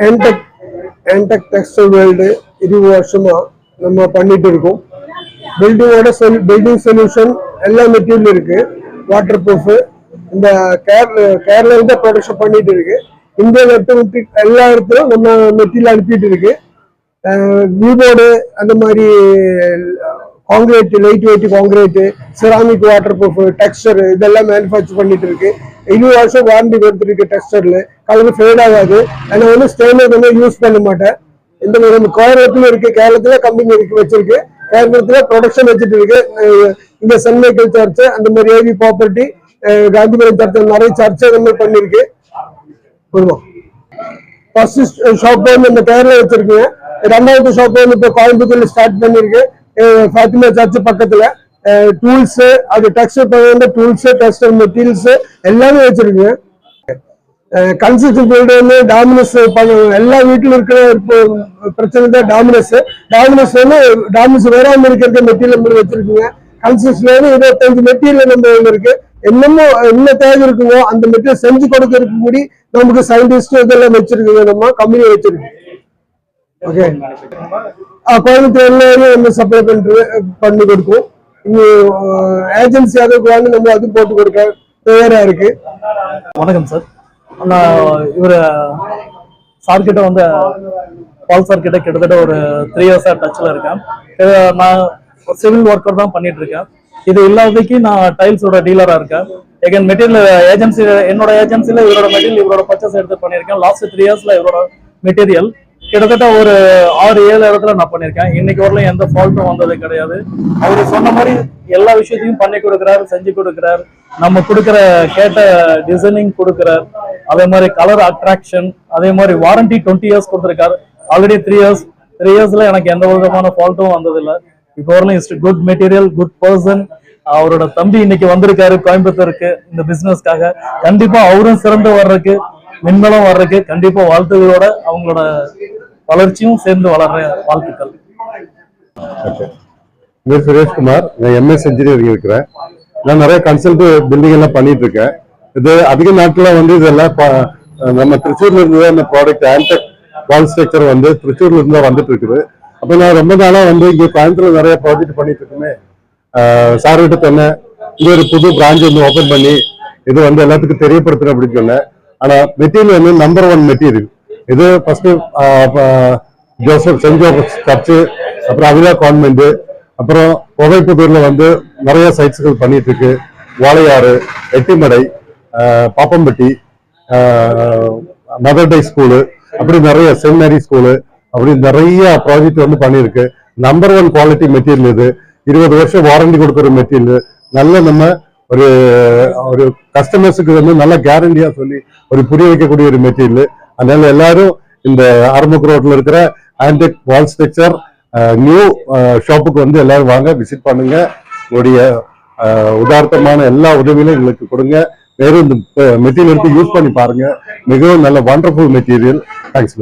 என்டெக் என்டெக் textile world இருபது வருஷமா நம்ம பண்ணிட்டு இருக்கோம் பில்டிங்கோட சொல் பில்டிங் சொல்யூஷன் எல்லா மெட்டீரியல் இருக்கு வாட்டர் ப்ரூஃப் இந்த கேரள கேரளா இருந்து ப்ரொடக்ஷன் பண்ணிட்டு இருக்கு இந்தியாவில் எடுத்து எல்லா இடத்துலையும் நம்ம மெட்டீரியல் அனுப்பிட்டு இருக்கு வீபோர்டு அந்த மாதிரி concrete lightweight concrete ceramic waterproof texture இதெல்லாம் மேனுஃபேக்சர் பண்ணிட்டு இருக்கு இருபது வருஷம் வாரண்டி கொடுத்துருக்கு டெக்ஸ்டர்ல அது ஃபேட் ஆகாது. ஆனால் வந்து ஸ்டெயினர் வந்து யூஸ் பண்ண மாட்டேன். இந்த மாதிரி நம்ம கோயம்புத்தூர்ல இருக்கு கேரளத்துல கம்பெனி இருக்கு வச்சிருக்கு. கேரளத்துல ப்ரொடக்ஷன் வச்சுட்டு இருக்கு. இந்த இங்க சர்ச் அந்த மாதிரி ஏவி ப்ராப்பர்ட்டி காந்திபுரம் சர்ச் நிறைய சர்ச்சை அந்த மாதிரி பண்ணிருக்கு. வருவோம். ஃபர்ஸ்ட் ஷாப் வந்து இந்த கேரளா வச்சிருக்கீங்க ரெண்டாவது ஷாப் வந்து இப்போ கோயம்புத்தூர்ல ஸ்டார்ட் பண்ணிருக்கு. ஃபாத்திமா சர்ச் பக்கத்துல. டூல்ஸ் அது டெக்ஸ்டர் பண்ண டூல்ஸ் டெக்ஸ்டர் மெட்டீரியல்ஸ் எல்லாமே வச்சிருக்கீங்க கன்ஸ்ட்ரக்ஷன் ஃபீல்டு வந்து டாமினஸ் எல்லா வீட்டிலும் இருக்கிற பிரச்சனை தான் டாமினஸ். டாமினஸ் வந்து டாமினஸ் வராம இருக்கிற மெட்டீரியல் நம்ம வச்சிருக்கீங்க. கன்ஸ்ட்ரக்ஷன்ல வந்து இருபத்தஞ்சு மெட்டீரியல் நம்ம இதுல இருக்கு. என்னமோ என்ன தேவை இருக்குமோ அந்த மெட்டீரியல் செஞ்சு கொடுக்கறதுக்கு முடி நமக்கு சயின்டிஸ்ட் இதெல்லாம் வச்சிருக்குங்க. நம்ம கம்பெனி வச்சிருக்கு. ஓகே கோயம்புத்தூர்ல நம்ம சப்ளை பண்றது பண்ணி கொடுக்கும் இங்க ஏஜென்சி அதுக்கு வாங்கி நம்ம அது போட்டு கொடுக்க தயாரா இருக்கு. வணக்கம் சார் இவர் சார் கிட்ட வந்து பால் சார் கிட்ட கிட்டத்தட்ட ஒரு த்ரீ இயர்ஸாக டச்சில் இருக்கேன். நான் சிவில் ஒர்க்கர் தான் பண்ணிட்டு இருக்கேன். இது இல்லாததுக்கு நான் டைல்ஸோட டீலராக இருக்கேன். எகன் மெட்டீரியல் ஏஜென்சி என்னோட ஏஜென்சியில் இவரோட மெட்டீரியல் இவரோட பர்ச்சேஸ் எடுத்து பண்ணியிருக்கேன். லாஸ்ட் த்ரீ இயர்ஸில் இவரோட மெட்டீரியல் கிட்டத்தட்ட ஒரு ஆறு ஏழு இடத்துல நான் பண்ணியிருக்கேன். இன்னைக்கு வரலாம் எந்த ஃபால்ட்டும் வந்தது கிடையாது. அவர் சொன்ன மாதிரி எல்லா விஷயத்தையும் பண்ணி கொடுக்குறாரு செஞ்சு கொடுக்குறாரு. நம்ம கொடுக்குற கேட்ட டிசைனிங் கொடுக்குறாரு. அதே மாதிரி கலர் அட்ராக்ஷன் அதே மாதிரி வாரண்டி டுவெண்ட்டி இயர்ஸ் கொடுத்துருக்காரு. ஆல்ரெடி த்ரீ இயர்ஸ் த்ரீ இயர்ஸ்ல எனக்கு எந்த விதமான ஃபால்ட்டும் வந்ததில்லை. இப்போ வரலாம் is good material good person அவரோட தம்பி இன்னைக்கு வந்திருக்காரு கோயம்புத்தூருக்கு இந்த பிசினஸ்க்காக கண்டிப்பா அவரும் சிறந்து வர்றதுக்கு மின்மலம் வர்றதுக்கு கண்டிப்பா வாழ்த்துகளோட அவங்களோட வளர்ச்சியும் சேர்ந்து வளர்ற வாழ்த்துக்கள். ஓகே பேர் சுரேஷ்குமார் நான் எம்எஸ் இன்ஜினியரிங் இருக்கிறேன். நான் நிறைய கன்சல்ட் பில்டிங் எல்லாம் பண்ணிட்டு இருக்கேன் இது அதிக நாட்கள வந்து இதெல்லாம் நம்ம திருச்சூர்ல இருந்து அந்த இந்த ப்ராடக்ட் ஆன்டெக் வால் ஸ்ட்ரக்சர் வந்து திருச்சூர்ல இருந்து தான் வந்துட்டு இருக்குது அப்ப நான் ரொம்ப நாளா வந்து இங்க கோயம்புத்தூர்ல நிறைய ப்ராஜெக்ட் பண்ணிட்டு இருக்குமே சார் கிட்ட சொன்னேன். இங்க ஒரு புது பிரான்ச் வந்து ஓபன் பண்ணி இது வந்து எல்லாத்துக்கும் தெரியப்படுத்தணும் அப்படின்னு சொன்னேன். ஆனா மெட்டீரியல் வந்து நம்பர் ஒன் மெட்டீரியல் இது first Joseph saint Joseph church அப்புறம் அவிலா கான்வென்ட் அப்புறம் புகைப்புதூரில் வந்து நிறைய சைட்ஸுகள் பண்ணிட்டு இருக்கு Vazhaiyaru Ettimadai Pappampatti mother day school அப்படி நிறைய செமினரி ஸ்கூலு அப்படி நிறைய ப்ராஜெக்ட் வந்து பண்ணியிருக்கு நம்பர் ஒன் குவாலிட்டி மெட்டீரியல் இது. இருபது வருஷம் வாரண்டி கொடுக்குற மெட்டீரியல் நல்ல நம்ம ஒரு ஒரு கஸ்டமர்ஸுக்கு வந்து நல்ல கேரண்டியா சொல்லி ஒரு புரிய வைக்கக்கூடிய ஒரு மெட்டீரியல் அதனால எல்லாரும் இந்த ஆரம்பக் ரோட்ல இருக்கிற ஆன்டிக் வால் ஸ்ட்ரக்சர் நியூ ஷாப்புக்கு வந்து எல்லாரும் வாங்க விசிட் பண்ணுங்க. உங்களுடைய உதார்த்தமான எல்லா உதவிகளும் எங்களுக்கு கொடுங்க. மேலும் இந்த மெட்டீரியல் யூஸ் பண்ணி பாருங்க. மிகவும் நல்ல வண்டர்ஃபுல் மெட்டீரியல் தேங்க்ஸ்